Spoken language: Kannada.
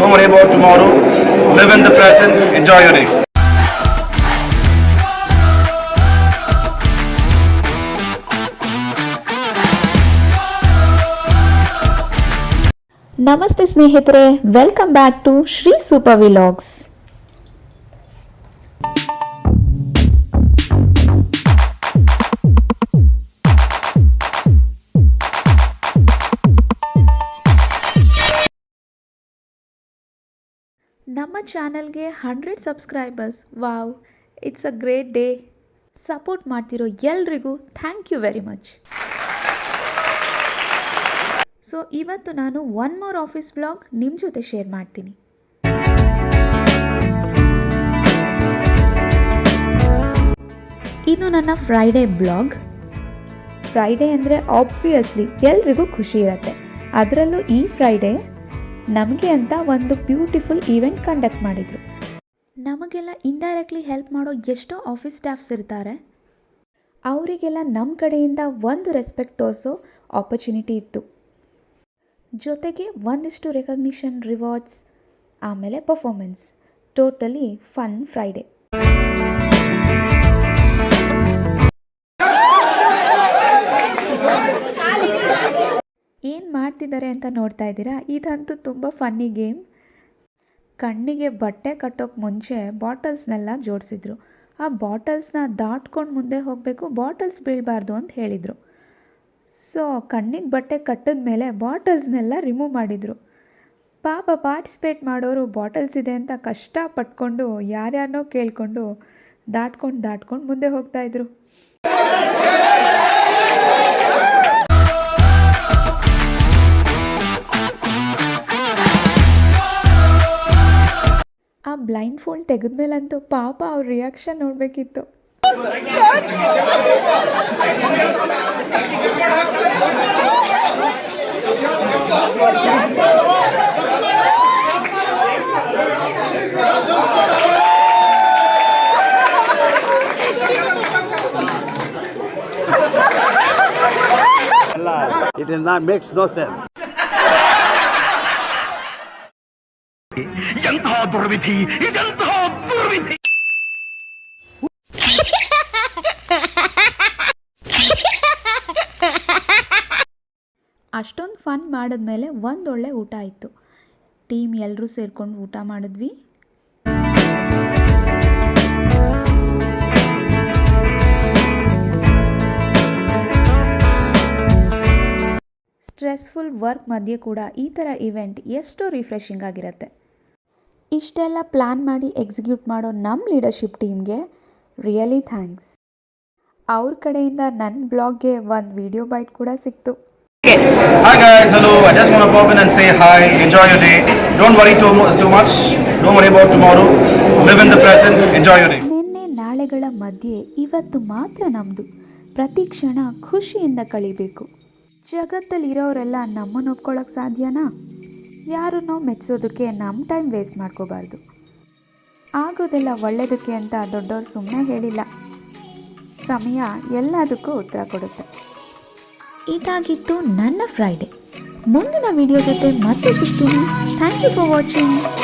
Don't worry about tomorrow. Live in the present. Enjoy your day. ನಮಸ್ತೆ ಸ್ನೇಹಿತರೆ welcome back to Shri super vlogs ನಮ್ಮ ಚಾನಲ್ಗೆ hundred subscribers. Wow, it's a great day. Support ಮಾಡ್ತಿರೋ ಎಲ್ರಿಗೂ thank you very much. So, ಇವತ್ತು ನಾನು ಒನ್ ಮೋರ್ ಆಫೀಸ್ ಬ್ಲಾಗ್ ನಿಮ್ಮ ಜೊತೆ ಶೇರ್ ಮಾಡ್ತೀನಿ. ಇದು ನನ್ನ ಫ್ರೈಡೇ ಬ್ಲಾಗ್. ಫ್ರೈಡೇ ಅಂದರೆ ಆಬ್ವಿಯಸ್ಲಿ ಎಲ್ರಿಗೂ ಖುಷಿ ಇರುತ್ತೆ. ಅದರಲ್ಲೂ ಈ ಫ್ರೈಡೇ ನಮಗೆ ಅಂತ ಒಂದು ಬ್ಯೂಟಿಫುಲ್ ಈವೆಂಟ್ ಕಂಡಕ್ಟ್ ಮಾಡಿದರು. ನಮಗೆಲ್ಲ ಇಂಡೈರೆಕ್ಟ್ಲಿ ಹೆಲ್ಪ್ ಮಾಡೋ ಎಷ್ಟೋ ಆಫೀಸ್ ಸ್ಟಾಫ್ಸ್ ಇರ್ತಾರೆ. ಅವರಿಗೆಲ್ಲ ನಮ್ಮ ಕಡೆಯಿಂದ ಒಂದು ರೆಸ್ಪೆಕ್ಟ್ ತೋರಿಸೋ ಆಪರ್ಚುನಿಟಿ ಇತ್ತು. ಜೊತೆಗೆ ಒಂದಿಷ್ಟು ರೆಕಗ್ನಿಷನ್ ರಿವಾರ್ಡ್ಸ್ ಆಮೇಲೆ ಪರ್ಫಾರ್ಮೆನ್ಸ್ ಟೋಟಲಿ ಫನ್ ಫ್ರೈಡೇ ಮಾಡ್ತಿದ್ದಾರೆ ಅಂತ ನೋಡ್ತಾ ಇದ್ದೀರಾ? ಇದಂತೂ ತುಂಬ ಫನ್ನಿ ಗೇಮ್ ಕಣ್ಣಿಗೆ ಬಟ್ಟೆ ಕಟ್ಟೋಕ್ಕೆ ಮುಂಚೆ ಬಾಟಲ್ಸ್ನೆಲ್ಲ ಜೋಡಿಸಿದ್ರು. ಆ ಬಾಟಲ್ಸ್ನ ದಾಟ್ಕೊಂಡು ಮುಂದೆ ಹೋಗಬೇಕು, ಬಾಟಲ್ಸ್ ಬೀಳಬಾರ್ದು ಅಂತ ಹೇಳಿದರು. ಸೊ ಕಣ್ಣಿಗೆ ಬಟ್ಟೆ ಕಟ್ಟಿದ ಮೇಲೆ ಬಾಟಲ್ಸ್ನೆಲ್ಲ ರಿಮೂವ್ ಮಾಡಿದರು. ಪಾಪ ಪಾರ್ಟಿಸಿಪೇಟ್ ಮಾಡೋರು ಬಾಟಲ್ಸ್ ಇದೆ ಅಂತ ಕಷ್ಟ ಪಟ್ಕೊಂಡು ಯಾರ್ಯಾರನೋ ಕೇಳಿಕೊಂಡು ದಾಟ್ಕೊಂಡು ದಾಟ್ಕೊಂಡು ಮುಂದೆ ಹೋಗ್ತಾಯಿದ್ರು ಬ್ಲೈಂಡ್ ಫೋಲ್ಡ್ ತೆಗೆದ್ಮೇಲಂತೂ ಪಾಪ ಅವ್ರ ರಿಯಾಕ್ಷನ್ ನೋಡಬೇಕಿತ್ತು It makes no sense. ಎಂತಹ ದುರ್ವಿಧಿ, ಇದೆಂತಹ ದುರ್ವಿಧಿ? ಅಷ್ಟೊಂದು ಫನ್ ಮಾಡಿದ್ಮೇಲೆ ಒಂದೊಳ್ಳೆ ಊಟ ಆಯಿತು. ಟೀಮ್ ಎಲ್ಲರೂ ಸೇರ್ಕೊಂಡು ಊಟ ಮಾಡಿದ್ವಿ. ಸ್ಟ್ರೆಸ್ಫುಲ್ ವರ್ಕ್ ಮಧ್ಯೆ ಕೂಡ ಈ ಥರ ಇವೆಂಟ್ ಎಷ್ಟು ರಿಫ್ರೆಶಿಂಗ್ ಆಗಿರುತ್ತೆ. ಇಷ್ಟೆಲ್ಲ ಪ್ಲ್ಯಾನ್ ಮಾಡಿ ಎಕ್ಸಿಕ್ಯೂಟ್ ಮಾಡೋ ನಮ್ಮ ಲೀಡರ್ಶಿಪ್ ಟೀಮ್ಗೆ ರಿಯಲಿ ಥ್ಯಾಂಕ್ಸ್ ಅವ್ರ ಕಡೆಯಿಂದ ನನ್ನ ಬ್ಲಾಗ್ಗೆ ಒಂದು ವಿಡಿಯೋ ಬೈಟ್ ಕೂಡ ಸಿಕ್ತು Hi guys, hello. I just want to pop in and say hi. Enjoy your day. Don't worry too, too much. Don't worry about tomorrow. Live in the present. Enjoy your day. ನಿನ್ನೆ ನಾಳೆಗಳ ಮಧ್ಯೆ ಇವತ್ತು ಮಾತ್ರ ನಮ್ಮದು ಪ್ರತಿ ಕ್ಷಣ ಖುಷಿಯಿಂದ ಕಳಿಬೇಕು ಜಗತ್ತಲ್ಲಿರೋರೆಲ್ಲ ನಮ್ಮನ್ನು ಒಪ್ಕೊಳ್ಳೋಕೆ ಸಾಧ್ಯನಾ ಯಾರನ್ನೋ ಮೆಚ್ಚಿಸೋದಕ್ಕೆ ನಮ್ಮ ಟೈಮ್ ವೇಸ್ಟ್ ಮಾಡ್ಕೋಬಾರ್ದು. ಆಗೋದೆಲ್ಲ ಒಳ್ಳೆಯದಕ್ಕೆ ಅಂತ ದೊಡ್ಡವ್ರು ಸುಮ್ಮನೆ ಹೇಳಿಲ್ಲ. ಸಮಯ ಎಲ್ಲದಕ್ಕೂ ಉತ್ತರ ಕೊಡುತ್ತೆ. ಇದಾಗಿತ್ತು ನನ್ನ ಫ್ರೈಡೆ ಮುಂದಿನ ವಿಡಿಯೋ ಜೊತೆ ಮತ್ತೆ ಸಿಗ್ತೀನಿ. Thank you for watching